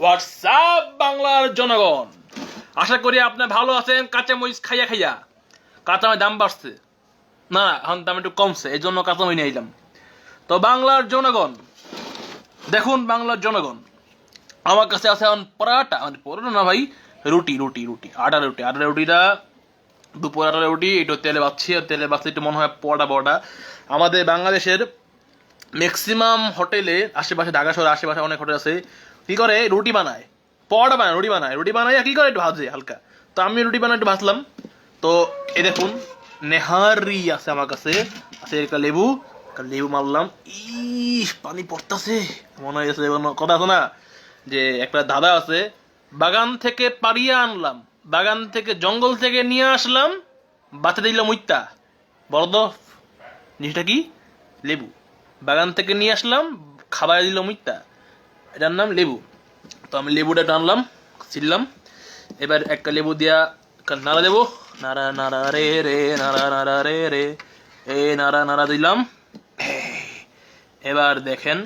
WhatsApp বাংলার জনগণ আশা করি আপনি ভালো আছেন, কাঁচামরিচ খাইয়া খাইয়া। কাঁচামরিচ দাম বাড়ছে। না, এখন দাম একটু কমছে, এই জন্য কাঁচামরিচ নিয়ে এলাম তো বাংলার জনগণ দেখুন বাংলার জনগণ আমার কাছে আছে এখন পরাটা। মানে পরোটা না ভাই, রুটি রুটি রুটি। আটা রুটি। আটা রুটিটা দুপুর আটা রুটি, একটু তেলে বাচ্ছি আর তেলে বাচ্ছি একটু মনে হয় পরোটা পরোটা। আমাদের বাংলাদেশের ম্যাক্সিমাম হোটেলে আশেপাশে ঢাকা শহরের আশেপাশে অনেক হোটেল আছে। কি করে? রুটি বানায়। পরোটা বানায়, রুটি বানায়। রুটি বানায় কি করে? একটু ভাজে, হালকা। তো আমি রুটি বানায় একটু ভাজলাম। তো এই দেখুন, নেহারি আছে আমার কাছে। আছে একটা লেবু। লেবু মারলাম। ইস, পানি পড়তাছে। মনে হয়েছে কথা আছে না? যে একটা দাদা আছে, বাগান থেকে পাড়িয়ে আনলাম। বাগান থেকে জঙ্গল থেকে নিয়ে আসলাম। বাচ্চা দিলাম উইত্তা বড় জিনিসটা কি? লেবু। বাগান থেকে নিয়ে আসলাম, খাবার দিলাম উইত্তা এটার নাম লেবু। তো আমি লেবুটা টানলাম ছিললাম এবার একটা লেবু দিয়া নাড়া দেবো। নাড়া নাড়া রে রে, নাড়া নাড়া রে রে। এ নাড়া নাড়া দিলাম। এবার দেখেন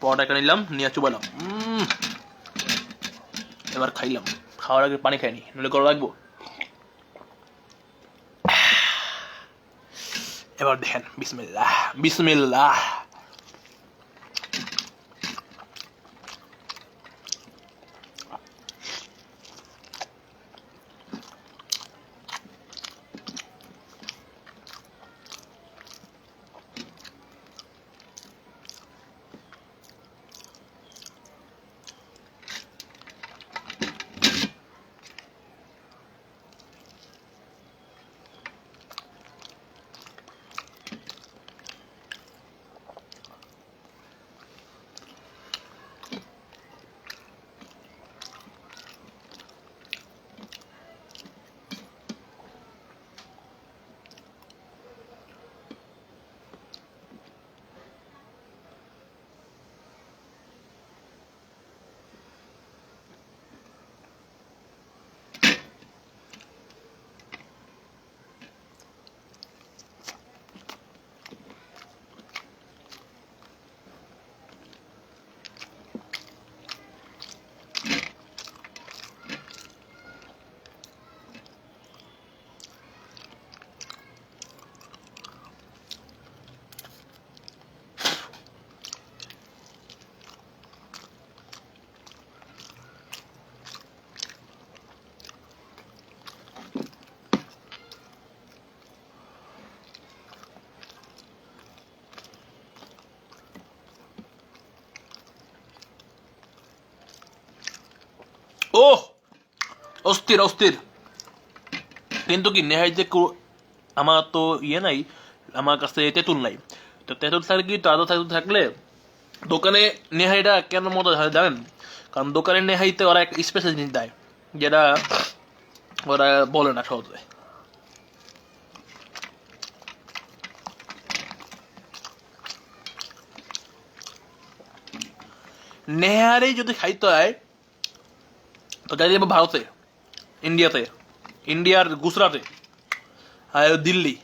পরোটাটা নিলাম, নিয়ে চুবালাম। এবার খাইলাম। খাওয়ার আগে পানি খাইনি, নইলে করে রাখব এবার দেখেন, বিসমিল্লাহ বিসমিল্লাহ। অস্থির অস্থির। কিন্তু কি, নেহাই যে আমার তো ইয়ে নাই, আমার কাছে তেঁতুল নাই। তো তেঁতুল থাকলে কি, তো আদা তেঁতুল থাকলে দোকানে নেহাইটা কেন মতো জানেন কারণ দোকানে নেহাইতে ওরা একটা স্পেশাল জিনিস দেয়, যেটা ওরা বলে না সহজে। নেহারি যদি খাইতে হয়, তো যাই যাব ভারতে। ইন্ডিয়াতে, ইন্ডিয়ার গুজরাটে, আর দিল্লি।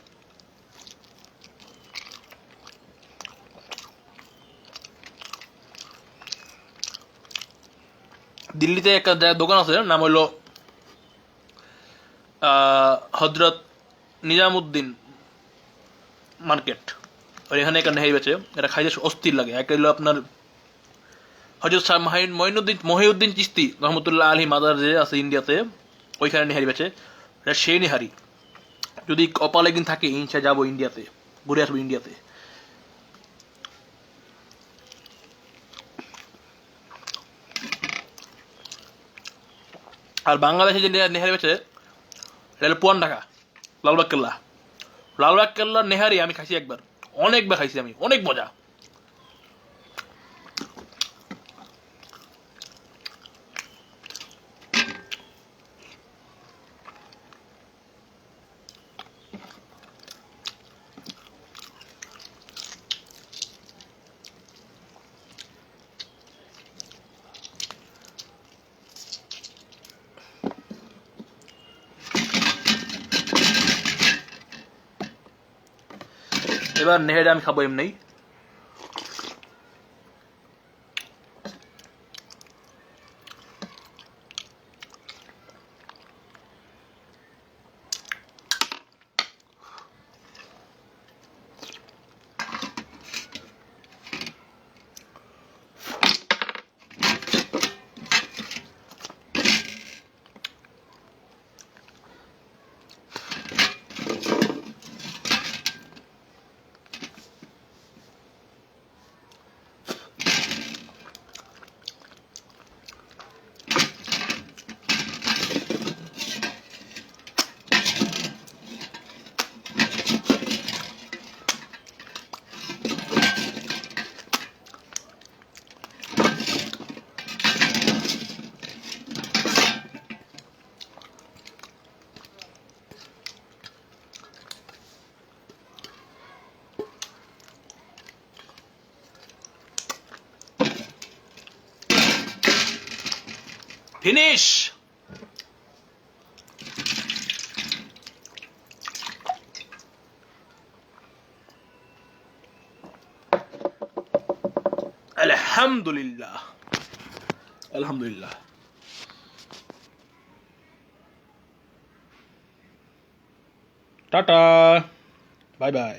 দিল্লিতে একটা দোকান আছে, নাম হইল হজরত নিজামুদ্দিন মার্কেট। আর এখানে একটা নেহাই বেচে, এটা খাইতে অস্থির লাগে। একটা হলো আপনার হজরত শাহ মাহিন মঈনুদ্দিন মহিউদ্দিন চিস্তি, রহমতুল্লাহ আলী মাদার যে আছে ইন্ডিয়াতে ওইখানে নিহারি বেচে। এটা সেই নিহারি। যদি কপালে একদিন থাকে ইনশা যাব ইন্ডিয়াতে, ঘুরে আসব ইন্ডিয়াতে। আর বাংলাদেশে যে নেহারি বেচে, এটা হলো পুয়ান ঢাকা, লালবাগ কেল্লা। লালবাগ কেল্লার নেহারি আমি খাইছি একবার, অনেকবার খাইছি আমি, অনেক মজা। এবার নেহেরে আমি খাব এমনি ফিনিশ আলহামদুলিল্লাহ আলহামদুলিল্লাহ টাটা বাই বাই